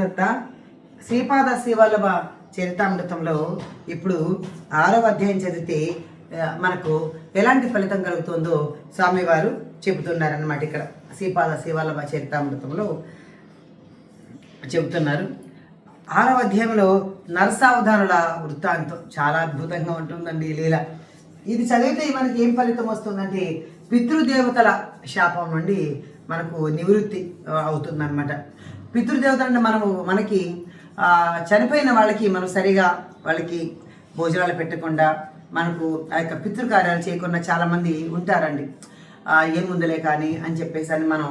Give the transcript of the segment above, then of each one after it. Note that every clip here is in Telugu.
దత్త శ్రీపాద శివల్లభ చరితామృతంలో ఇప్పుడు ఆరవ అధ్యాయం చదివితే మనకు ఎలాంటి ఫలితం కలుగుతుందో స్వామివారు చెబుతున్నారన్నమాట ఇక్కడ. శ్రీపాద శివల్లభ చరితామృతంలో చెబుతున్నారు. ఆరవ అధ్యాయంలో నరసావధానుల వృత్తాంతం చాలా అద్భుతంగా ఉంటుందండి ఈ లీల. ఇది చదివితే మనకి ఏం ఫలితం వస్తుందంటే పితృదేవతల శాపం నుండి మనకు నివృత్తి అవుతుందన్నమాట. పితృదేవతలు అంటే మనము మనకి చనిపోయిన వాళ్ళకి మనం సరిగా వాళ్ళకి భోజనాలు పెట్టకుండా మనకు ఆ యొక్క పితృకార్యాలు చేయకుండా చాలామంది ఉంటారండి ఆ, ఏముందలే కానీ అని చెప్పేసి అని మనం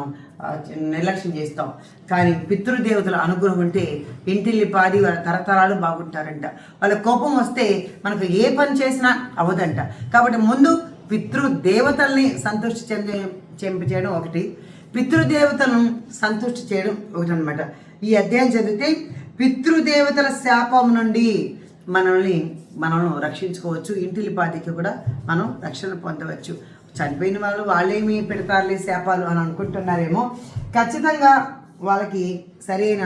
నిర్లక్ష్యం చేస్తాం కానీ పితృదేవతల అనుగ్రహం ఉంటే ఇంటిల్లి పాది వాళ్ళ తరతరాలు బాగుంటారంట వాళ్ళ కోపం వస్తే మనకు ఏ పని చేసినా అవదంట కాబట్టి ముందు పితృదేవతల్ని సంతృష్టి చెంది చెంప చేయడం ఒకటి పితృదేవతలను సంతృష్టి చేయడం ఒకటి అనమాట ఈ అధ్యాయం చదివితే పితృదేవతల శాపం నుండి మనల్ని మనల్ని రక్షించుకోవచ్చు. ఇంటిలిపాదికి కూడా మనం రక్షణ పొందవచ్చు. చనిపోయిన వాళ్ళు వాళ్ళేమి పెడతారులే శాపాలు అని అనుకుంటున్నారేమో. ఖచ్చితంగా వాళ్ళకి సరైన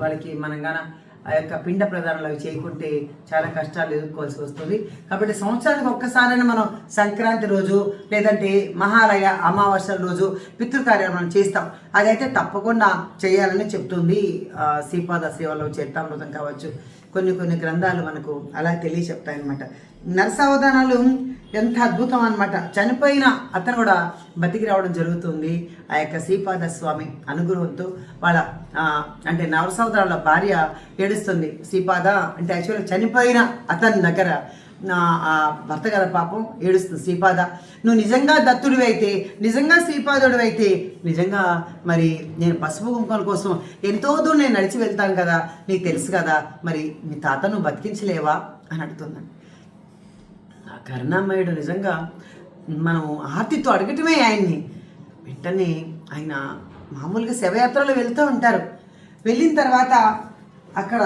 వాళ్ళకి మనం గాన ఆ యొక్క పిండ ప్రదానాలు అవి చేయకుంటే చాలా కష్టాలు ఎదుర్కోవాల్సి వస్తుంది. కాబట్టి సంవత్సరానికి ఒక్కసారైనా మనం సంక్రాంతి రోజు లేదంటే మహాలయ అమావాస్య రోజు పితృకార్యాలు మనం చేస్తాం. అదైతే తప్పకుండా చేయాలని చెప్తుంది శ్రీపాద సేవలో చేస్తాం కావచ్చు. కొన్ని కొన్ని గ్రంథాలు మనకు అలా తెలియ చెప్తాయన్నమాట నరసావధానాలు ఎంత అద్భుతం అనమాట చనిపోయిన అతను కూడా బతికి రావడం జరుగుతుంది. ఆ యొక్క శ్రీపాద స్వామి అనుగ్రహంతో వాళ్ళ అంటే నవరసవతారాల భార్య ఏడుస్తుంది. శ్రీపాద అంటే యాక్చువల్గా చనిపోయిన అతని దగ్గర నా ఆ భర్త కదా పాపం ఏడుస్తుంది. శ్రీపాద నువ్వు నిజంగా దత్తుడివి అయితే నిజంగా శ్రీపాదుడు అయితే నిజంగా మరి నేను పసుపు కుంకుమల కోసం ఎంతో దూరం నేను నడిచి వెళ్తాను కదా నీకు తెలుసు కదా మరి మీ తాత నువ్వు బతికించలేవా అని అడుగుతున్నాను ఆ కరుణామయుడు నిజంగా మనం ఆర్తితో అడగటమే ఆయన్ని. వెంటనే ఆయన మామూలుగా శవయాత్రలో వెళ్తూ ఉంటారు. వెళ్ళిన తర్వాత అక్కడ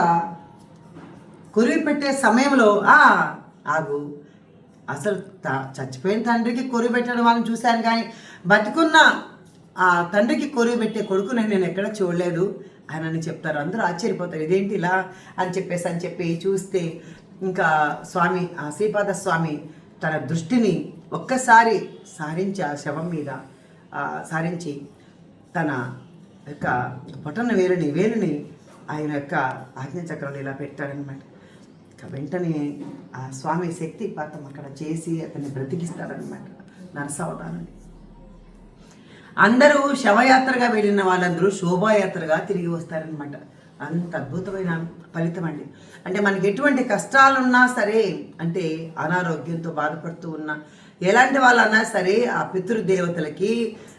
కురివి పెట్టే సమయంలో ఆ ఆగు. అసలు త- చచ్చిపోయిన తండ్రికి కొరువు పెట్టడం వాళ్ళని చూశాను కానీ బతికున్న ఆ తండ్రికి కొరువు పెట్టే కొడుకుని నేను ఎక్కడ చూడలేదు. అని అని చెప్తారు అందరూ ఆశ్చర్యపోతారు ఇదేంటి ఇలా? అని చెప్పేసి అని చెప్పి చూస్తే ఇంకా స్వామి ఆ శ్రీపాద స్వామి తన దృష్టిని ఒక్కసారి సారించి ఆ శవం మీద సారించి తన యొక్క పొటన వేలుని వేలుని ఆయన యొక్క ఆజ్ఞచక్రంలో ఇలా పెట్టాడనమాట వెంటనే ఆ స్వామి శక్తి పాతం అక్కడ చేసి అతన్ని బ్రతికిస్తాడనమాట నరసవతారని. అందరూ శవయాత్రగా వెళ్ళిన వాళ్ళందరూ శోభాయాత్రగా తిరిగి వస్తారనమాట అంత అద్భుతమైన ఫలితం అండి. అంటే మనకి ఎటువంటి కష్టాలున్నా సరే అంటే అనారోగ్యంతో బాధపడుతూ ఉన్నా ఎలాంటి వాళ్ళన్నా సరే ఆ పితృదేవతలకి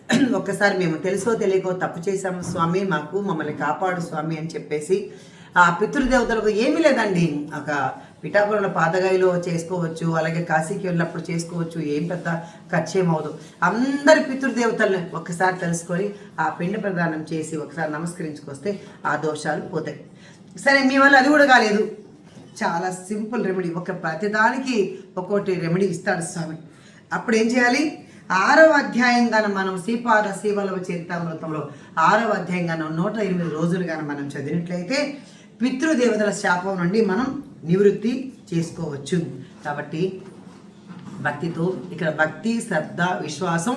ఒక్కసారి మేము తెలుసో తెలియకో తప్పు చేశాము స్వామి మాకు మమ్మల్ని కాపాడు స్వామి అని చెప్పేసి ఆ పితృదేవతలకు ఏమీ లేదండి. ఒక పిఠాపురంలో పాతగాయిలో చేసుకోవచ్చు అలాగే కాశీకి వెళ్ళినప్పుడు చేసుకోవచ్చు ఏం పెద్ద ఖర్చు ఏమవదు అందరి పితృదేవతల్ని ఒక్కసారి తెలుసుకొని ఆ పిండి ప్రదానం చేసి ఒకసారి నమస్కరించుకొస్తే ఆ దోషాలు పోతాయి. సరే మీ వల్ల అది కూడా కాలేదు. చాలా సింపుల్ రెమెడీ. ఒక ప్రతిదానికి ఒక్కోటి రెమెడీ ఇస్తాడు స్వామి. అప్పుడు ఏం చేయాలి? ఆరవ అధ్యాయం గాన మనం శ్రీపాద శ్రీవల్లభ చరితామృతంలో ఆరవ అధ్యాయం గాన నూట ఎనిమిది రోజులు గాన మనం చదివినట్లయితే పితృదేవతల శాపం నుండి మనం నివృత్తి చేసుకోవచ్చు. కాబట్టి భక్తితో ఇక్కడ భక్తి శ్రద్ధ విశ్వాసం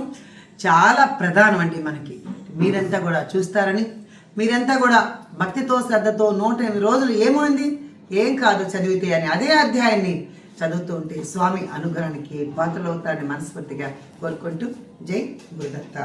చాలా ప్రధానం అండి మనకి. మీరంతా కూడా చూస్తారని. మీరంతా కూడా భక్తితో శ్రద్ధతో నూట ఎనిమిది రోజులు ఏమైంది? ఏం కాదు చదివితే అని అదే అధ్యాయాన్ని చదువుతూ ఉంటే స్వామి అనుగ్రహానికి పాత్రలవుతారని మనస్ఫూర్తిగా కోరుకుంటూ జై గురుదత్త.